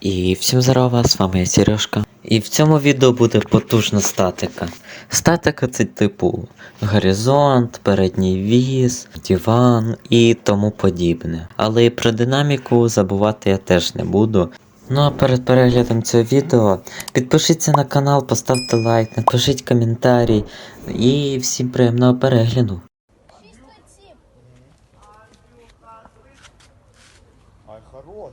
І всім здорова, з вами я Сережка. І в цьому відео буде потужна статика. Статика це типу горизонт, передній віз, диван і тому подібне. Але і про динаміку забувати я теж не буду. Ну а перед переглядом цього відео підпишіться на канал, поставте лайк, напишіть коментарі і всім приємного перегляду. Ай, хорош.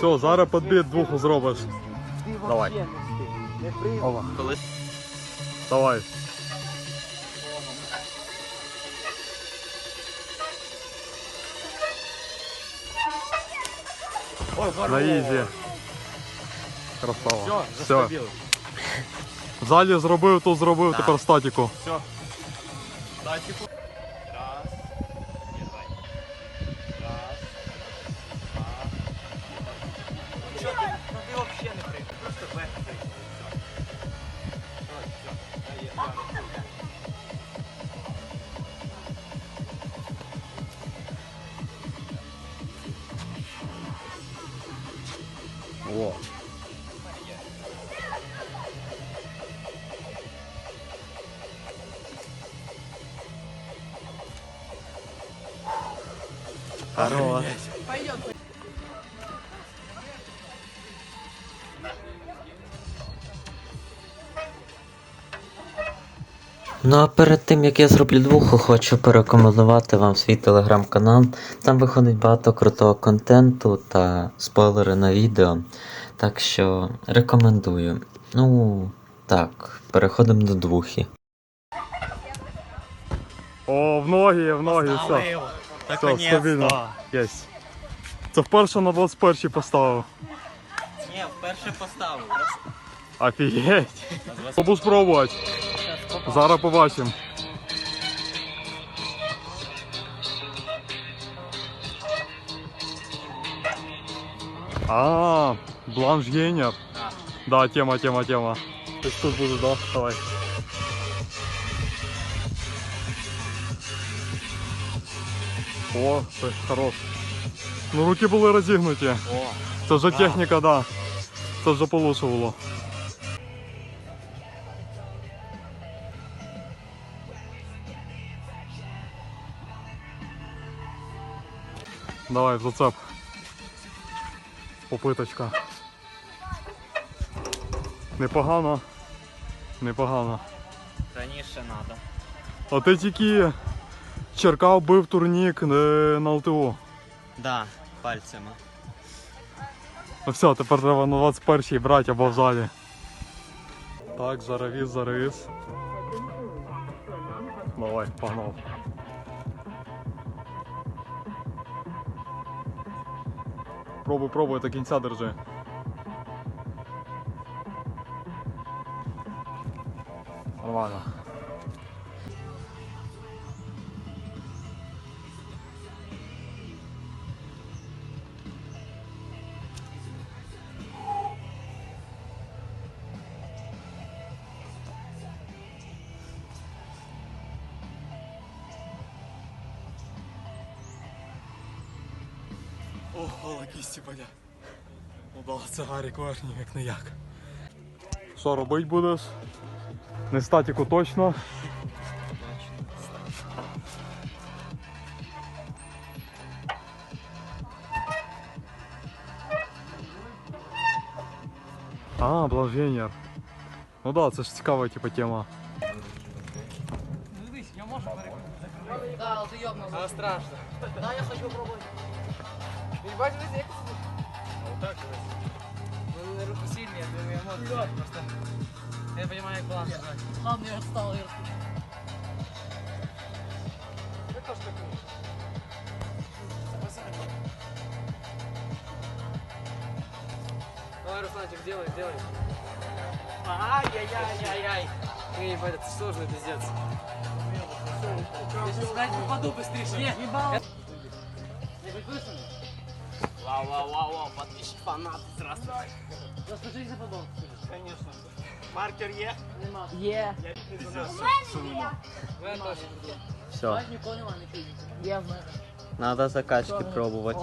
Все, зараз підбіт двох зробиш. Давай. Ова. Давай. На ізі. Красава. Все. В залі зробив, тут зробив, тепер статіку. Все. Датчику. О. Хорош. Ну а перед тим як я зроблю двуху, хочу порекомендувати вам свій телеграм-канал. Там виходить багато крутого контенту та спойлери на відео. Так що рекомендую. Ну так, переходимо до двухи. О, в ноги, в ноги, все. Все, стабільно. Єсть. Це вперше на 21 поставив. Ні, вперше поставив. Офігеть. Побу спробувати. Зараз побачимо. А, бланш гейнер. Да, тема, тема, тема. Ти ж тут будеш, да? Давай. О, це хорош. Ну руки були розігнуті. О. Це вже техніка, да. Це вже получше Давай, в зацеп. Попиточка. Непогано. Непогано. Раніше треба. А ти тільки черкав бив турнік е, на ЛТО. Да, пальцями. Ну все, тепер треба на 21-й брати або в залі. Так, заравіз, заравіз. Давай, погнав. Пробуй, пробуй, до кінця держи. Нормально. Ого, кісті поля. Ну да, це Гарік верхній, як не як. Що робити будеш? Не статику точно. А, блаженер. Ну да, це ж цікава типа тема. Дивись, я можу Да, але ти йобнув. Страшно. Да, я хочу попробувати. Ти бачиш, як це? Отак Ну, не руку сильні, я думаю, я можу. Просто... Я не розумію, як баланс. Ладно, я відстав, я відстав. Це теж так. Давай, Русланчик, делай, делай. Ай-яй-яй-яй-яй. Ты, ебать, это сложно, пиздец. Я сейчас, блядь, упаду быстрее. Нет, ебал. Не подписан? Вау, вау, вау, вау, подписчик, фанат, здравствуйте. Розкажи за подон. Конечно. Маркер є? Є. Мене теж є. Все, Бать, нікого нема, не пій. Є в мене. треба закачки пробувати.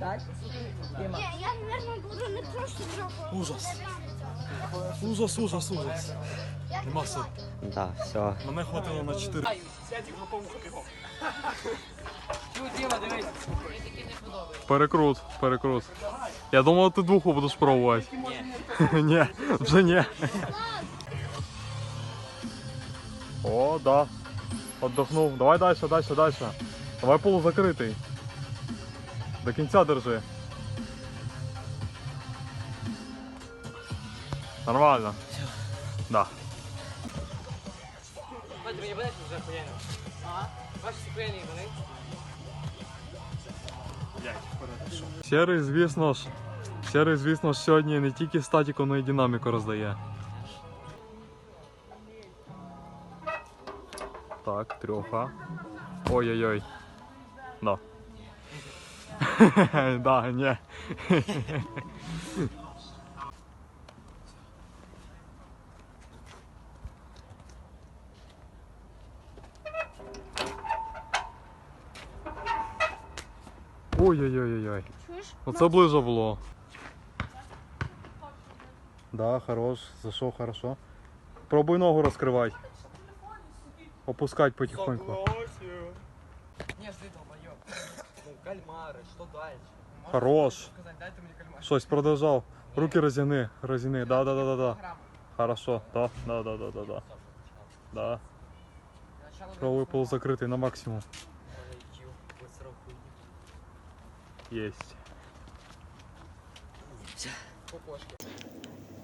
Дать? Діма. Ні, я, мабуть, буду не просто жопу. Ужас. Ужас, ужас, ужас. Нема сил. Да, все. Мене хватило на 4. Чого, Діма, дивись. Мені такі не подобається. Перекрут, перекрут. Я думав, ти двуху будеш пробувати. Ні. вже ні. О, да. Отдохнув. Давай далі, далі, далі. Давай полузакритий. До кінця держи. Нормально. Да. Бать, мені вже охуєнно. Ага. Вони. Серий, звісно ж. Серий, звісно ж, сьогодні не тільки статіку, але й динаміку роздає. Так, трьоха. Ой-ой-ой. Да. да, ні. Ой-ой-ой-ой. Чуєш? Оце ближе було. Да, хорош, зайшов хорошо. Пробуй ногу розкривай. Опускать потихоньку. Ну, кальмари, що далі? Хорош. Щось продовжав. Руки розіни, розіни. Да, да, да, да, да. Хорошо. Да, да, да, да, да, да. Да. Полузакритий на максимум. Єсть.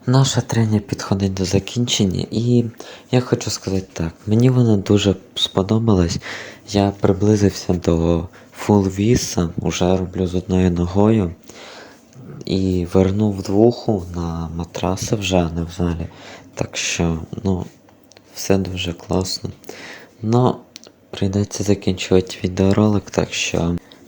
Наше трення підходить до закінчення, і я хочу сказати так, мені воно дуже сподобалось. Я приблизився до фул віса, уже роблю з одною ногою. І вернув двуху на матраси вже, а не в залі. Так що, ну, все дуже класно. Ну, прийдеться закінчувати відеоролик, так що